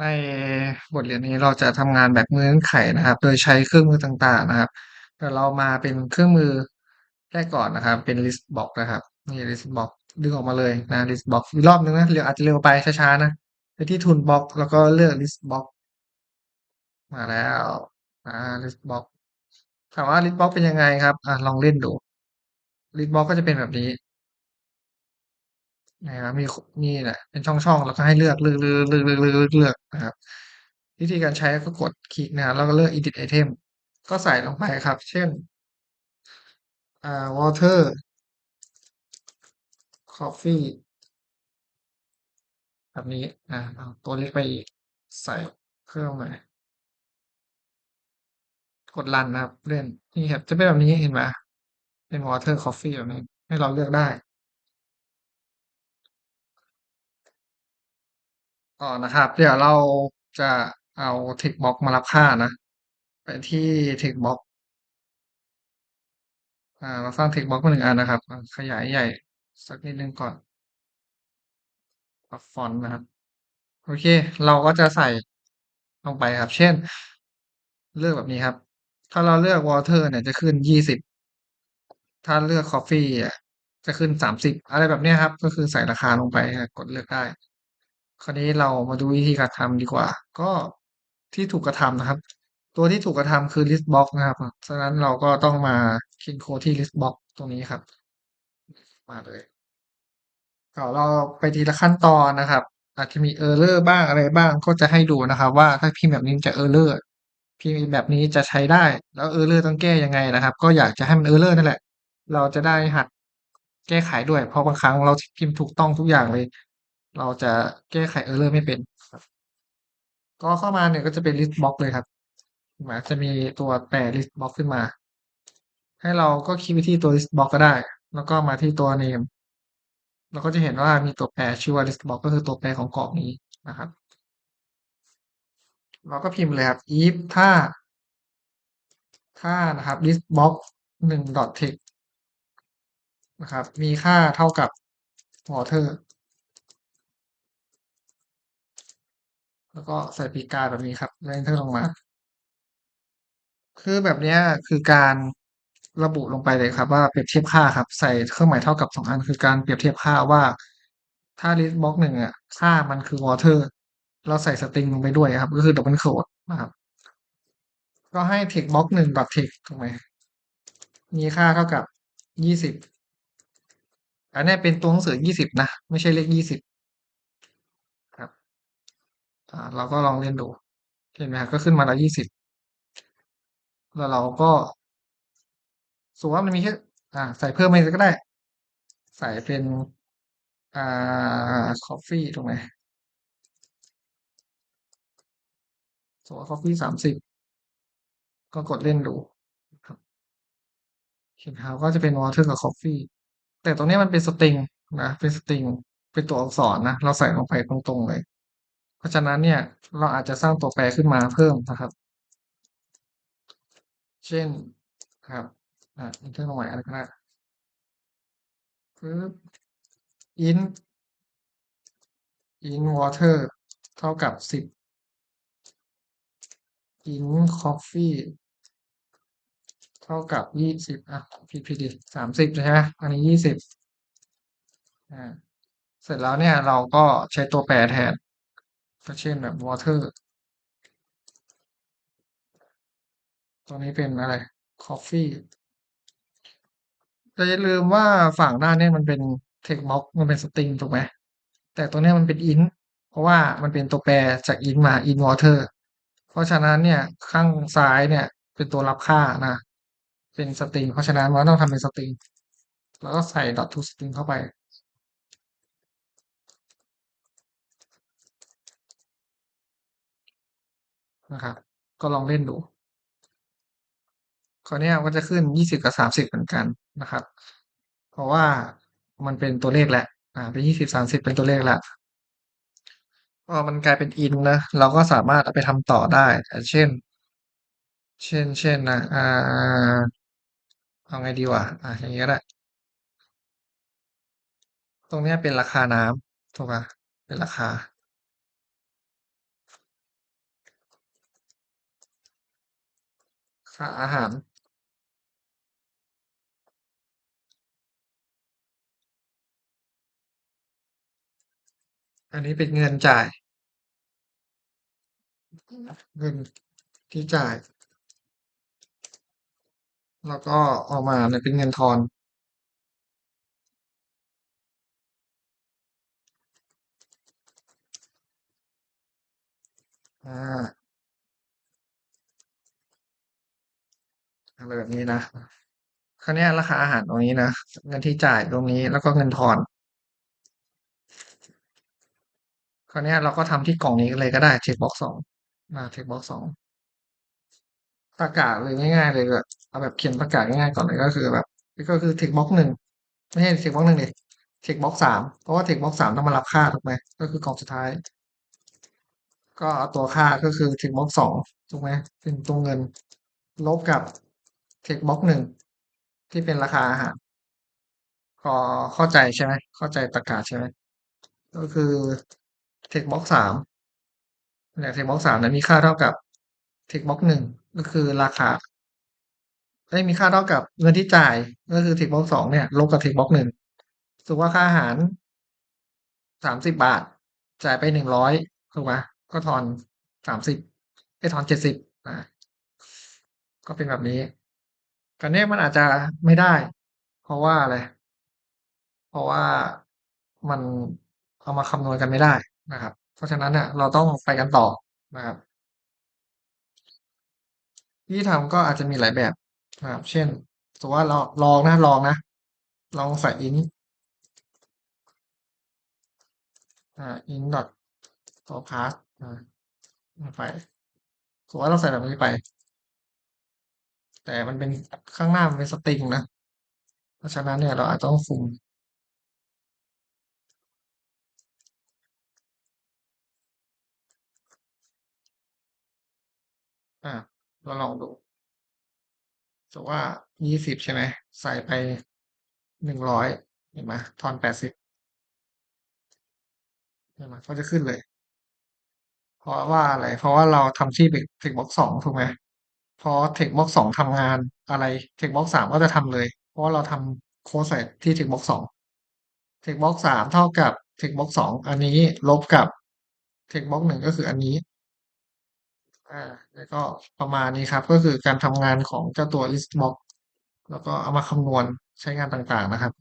ในบทเรียนนี้เราจะทำงานแบบเงื่อนไขนะครับ โดยใช้เครื่องมือต่างๆนะครับเดี๋ยวเรามาเป็นเครื่องมือแรกก่อนนะครับ เป็น list box นะครับ นี่ list box ดึงออกมาเลยนะ list box อีกรอบนึงนะเร็วอาจจะเร็วไปช้าๆนะไปที่ toolbox แล้วก็เลือก list box มาแล้วอ่า list box ถามว่า list box เป็นยังไงครับอะลองเล่นดู list box ก็จะเป็นแบบนี้ นะครับมีมีแหละเป็นช่องช่องแล้วก็ให้เลือกเลือกเลือกเลือกเลือกเลือกเลือกนะครับ วิธีการใช้ก็กดคลิกนะครับแล้วก็เลือก edit item ก็ใส่ลงไปครับ เช่นอ่า water coffee แบบนี้อ่าเอาตัวเล็กไปใส่เครื่องมากดรันนะครับ เล่นนี่ครับจะเป็นแบบนี้เห็นไหมเป็น water coffee แบบนี้ให้เราเลือกได้ ต่อนะครับ เดี๋ยวเราจะเอา text box มารับค่านะ ไปที่ text box อ่าเราสร้าง text box มาหนึ่งอันนะครับ ขยายใหญ่สักนิดนึงก่อนปรับฟอนต์นะครับ โอเค เราก็จะใส่ลงไปครับ เช่น เลือกแบบนี้ครับ ถ้าเราเลือก water เนี่ยจะขึ้นยี่สิบถ้าเลือก coffee อ่จะขึ้นสามสิบอะไรแบบนี้ครับ ก็คือใส่ราคาลงไปกดเลือกได้ คราวนี้เรามาดูวิธีการทำดีกว่า ก็ที่ถูกกระทำนะครับ ตัวที่ถูกกระทำคือ list box นะครับฉะนั้นเราก็ต้องมาเขียนโค้ดที่ list box ตรงนี้ครับ มาเลยเดี๋ยวเราไปทีละขั้นตอนนะครับ อาจจะมี error บ้างอะไรบ้างก็จะให้ดูนะครับ ว่าถ้าพิมพ์แบบนี้จะ error พิมพ์แบบนี้จะใช้ได้ แล้ว error ต้องแก้ยังไงนะครับ ก็อยากจะให้มัน error นั่นแหละ เราจะได้หัดแก้ไขด้วย เพราะบางครั้งเราพิมพ์ถูกต้องทุกอย่างเลย เราจะแก้ไข error ไม่เป็นครับก็เข้ามาเนี่ยก็จะเป็น list box เลยครับหมายจะมีตัวแปร list box ขึ้นมา ให้เราก็คลิกไปที่ตัว list box ก็ได้ แล้วก็มาที่ตัว name เราก็จะเห็นว่ามีตัวแปรชื่อว่า list box ก็คือตัวแปรของกรอบนี้นะครับ เราก็พิมพ์เลยครับ if ถ้า ถ้านะครับ list box หนึ่ง dot text นะครับ มีค่าเท่ากับ water แล้วก็ใส่ปีกาแบบนี้ครับแล้ว enter ลงมา คือแบบนี้คือการระบุลงไปเลยครับ ว่าเปรียบเทียบค่าครับ ใส่เครื่องหมายเท่ากับสองอันคือการเปรียบเทียบค่าว่า ถ้า list box หนึ่งอะค่ามันคือ water เราใส่สตริงลงไปด้วยครับ ก็คือ double quote นะครับก็ให้ text box หนึ่ง dot text ถูกไหมมีค่าเท่ากับยี่สิบอันนี้เป็นตัวหนังสือยี่สิบนะ ไม่ใช่เลขยี่สิบครับ อ่าเราก็ลองเล่นดูเห็นไหมครก็ขึ้นมาล้วยี่สิบแล้วเราก็สมมติว่ามันมีแค่อ่า ใส่เพิ่มไปก็ได้ ใส่เป็นอ่า coffee ถูกไหมสมมติ coffee สามสิบก็กดเล่นดูครับเห็นครับก็จะเป็น water กับ coffee แต่ตรงนี้มันเป็นสตริงนะเป็นสตริงเป็นตัวอักษรนะ เราใส่ลงไปตรงๆเลย ราะฉะนั้นเนี่ยเราอาจจะสร้างตัวแปรขึ้นมาเพิ่มนะครับ เช่นครับอ่า enter ลงใหม่อะไรก็ได้ปึ๊บ int int water เท่ากับสิบ int coffee เท่ากับยี่สิบอะผิดผิดดิสามสิบใช่ไหมอันนี้ยี่สิบอ่าเสร็จแล้วเนี่ยเราก็ใช้ตัวแปรแทน ก็เช่นแบบ water ตัวนี้เป็นอะไร coffee แต่อย่าลืมว่าฝั่งหน้าเนี่ยมันเป็น text box มันเป็นสตริงถูกไหมแต่ตัวนี้มันเป็น int เพราะว่ามันเป็นตัวแปรจาก int มา int water เพราะฉะนั้นเนี่ยข้างซ้ายเนี่ยเป็นตัวรับค่านะ เป็นสตริงเพราะฉะนั้นเราต้องทำเป็นสตริงแล้วก็ใส่ dot to string เข้าไป นะครับ ก็ลองเล่นดูคราวนี้ก็จะขึ้นยี่สิบกับสามสิบเหมือนกันนะครับ เพราะว่ามันเป็นตัวเลขแหละ อ่า เป็นยี่สิบสามสิบเป็นตัวเลขแหละพอมันกลายเป็นอินนะเราก็สามารถเอาไปทำต่อได้ เช่น เช่น เช่นนะอ่าเอาไงดีวะอ่าอย่างนี้ก็ได้ตรงนี้เป็นราคาน้ำถูกปะเป็นราคา ค่าอาหารอันนี้เป็นเงินจ่าย เงินที่จ่าย แล้วก็ออกมาเนี่ยเป็นเงินทอนอา อะไรแบบนี้นะคราวนี้ราคาอาหารตรงนี้นะเงินที่จ่ายตรงนี้แล้วก็เงินทอนคราวนี้เราก็ทำที่กล่องนี้เลยก็ได้เช็กบ็อกซ์2อาเช็กบ็อกซ์2ประกาศเลยง่ายๆเลยแบบเอาแบบเขียนประกาศง่ายๆก่อนเลยก็คือแบบก็คือเช็กบ็อกซ์1ไม่ใช่เช็กบ็อกซ์1ดิเช็กบ็อกซ์3เพราะว่าเช็กบ็อกซ์3ต้องมารับค่าถูกไหมก็คือกล่องสุดท้าย ก็เอาตัวค่าก็คือเช็กบ็อกซ์2ถูกไหมเป็นตัวเงินลบกับ เช็กบ็อกซ์1ที่เป็นราคาอาหารพอเข้าใจใช่ไหมเข้าใจตรรกะใช่ไหมก็คือเช็กบ็อกซ์3เนี่ยเช็กบ็อกซ์3เนี่ยมีค่าเท่ากับเช็กบ็อกซ์1ก็คือราคาเอ๊ยมีค่าเท่ากับเงินที่จ่ายก็คือเช็กบ็อกซ์2เนี่ยลบกับเช็กบ็อกซ์1สมมุติว่าค่าอาหาร30บบาท จ่ายไป100ถูกไหมก็ทอน30เอ๊ยทอน70อาก็เป็นแบบนี้ คราวเนี้ยมันอาจจะไม่ได้ เพราะว่าอะไร เพราะว่ามันเอามาคำนวณกันไม่ได้นะครับ เพราะฉะนั้นน่ะเราต้องไปกันต่อนะครับวิธีทำก็อาจจะมีหลายแบบนะครับ เช่นสมมติว่าเราลองนะลองนะ ลองใส่ int อา int ดอตตัว path อาไปสมมติว่าเราใส่แบบนี้ไป แต่มันเป็นข้างหน้ามันเป็นสตริงนะ เพราะฉะนั้นเนี่ยเราอาจจะต้องซูมอาเราลองดูสมมุติว่า20ใช่ไหมใส่ไป100เห็นไหมทอน80เห็นไหมก็จะขึ้นเลย เพราะว่าอะไร เพราะว่าเราทำที่เบกเช็กบ็อกซ์2ถูกไหม พอเช็กบ็อกซ์2ทำงานอะไรเช็กบ็อกซ์3ก็จะทำเลย เพราะว่าเราทำโค้ดใส่ที่เช็กบ็อกซ์2เช็กบ็อกซ์3เท่ากับเช็กบ็อกซ์2อันนี้ลบกับเช็กบ็อกซ์1ก็คืออันนี้อาแล้วก็ประมาณนี้ครับ ก็คือการทำงานของเจ้าตัว listbox แล้วก็เอามาคำนวณใช้งานต่างๆนะครับ